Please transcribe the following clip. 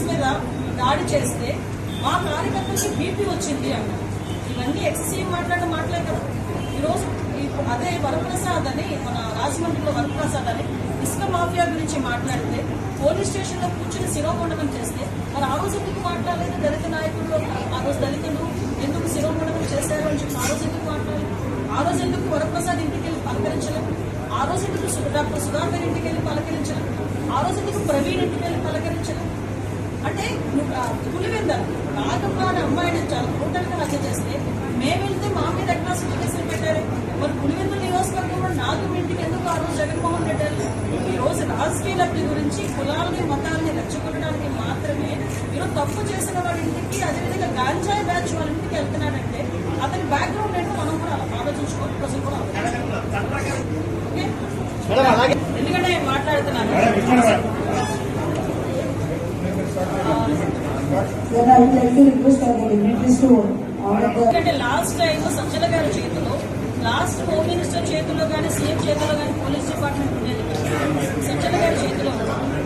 Police మీద దాడి చేస్తే మా కార్యకర్తలకి బీపీ వచ్చింది అన్నారు ఇవన్నీ ఎక్సెసివ్ మాట్లాడిన మాటలే కదా. ఈరోజు అదే వరప్రసాద్ అని మన రాజమండ్రిలో వరప్రసాద్ అని ఇసుక మాఫియా గురించి మాట్లాడితే పోలీస్ స్టేషన్లో కూర్చుని శిరోమండనం చేస్తే మరి ఆ రోజు ఎందుకు మాట్లాడలేదు దళిత నాయకులు? ఆ రోజు దళితులు ఎందుకు శిరోమండనం చేశారు అని చెప్పి ఆ రోజు ఎందుకు మాట్లాడలేదు? ఆ రోజు ఎందుకు వరప్రసాద్ ఇంటికి వెళ్ళి పలకరించలేదు? ఆ రోజు ఎందుకు డాక్టర్ సుధాకర్ ఇంటికి వెళ్ళి పలకరించలేదు? ఆ రోజు ఎందుకు ప్రవీణ్ ఇంటికి వెళ్ళి పలకరించలేదు? అంటే పులివెంద నాగమ్మ అనే అమ్మాయిని చాలా బ్రూటల్గా హత్య చేస్తే మేము వెళ్తే మా మీద అట్రాసిటీ కేసులు పెట్టారు. మరి పులివెందు నియోజకవర్గంలో నాగమ్మ ఇంటికి ఎందుకు ఆ రోజు జగన్మోహన్ రెడ్డి? ఈ రోజు రాజకీయ లబ్ధి గురించి కులాలని మతాలని రెచ్చగొట్టడానికి మాత్రమే ఈరోజు తప్పు చేసిన వాడి ఇంటికి అదేవిధంగా గాంజాయి బ్యాచ్ వాళ్ళ ఇంటికి వెళ్తున్నాడంటే అతని బ్యాక్గ్రౌండ్ ఏంటో మనం కూడా అలా ఆలోచించుకోవాలి ప్రజలు కూడా? ఎందుకంటే నేను మాట్లాడుతున్నాను. లాస్ట్ చేతిలో లాస్ట్ హోమ్ మినిస్టర్ చేతిలో కానీ సీఎం చేతిలో కానీ పోలీస్ డిపార్ట్మెంట్ ఉండేది.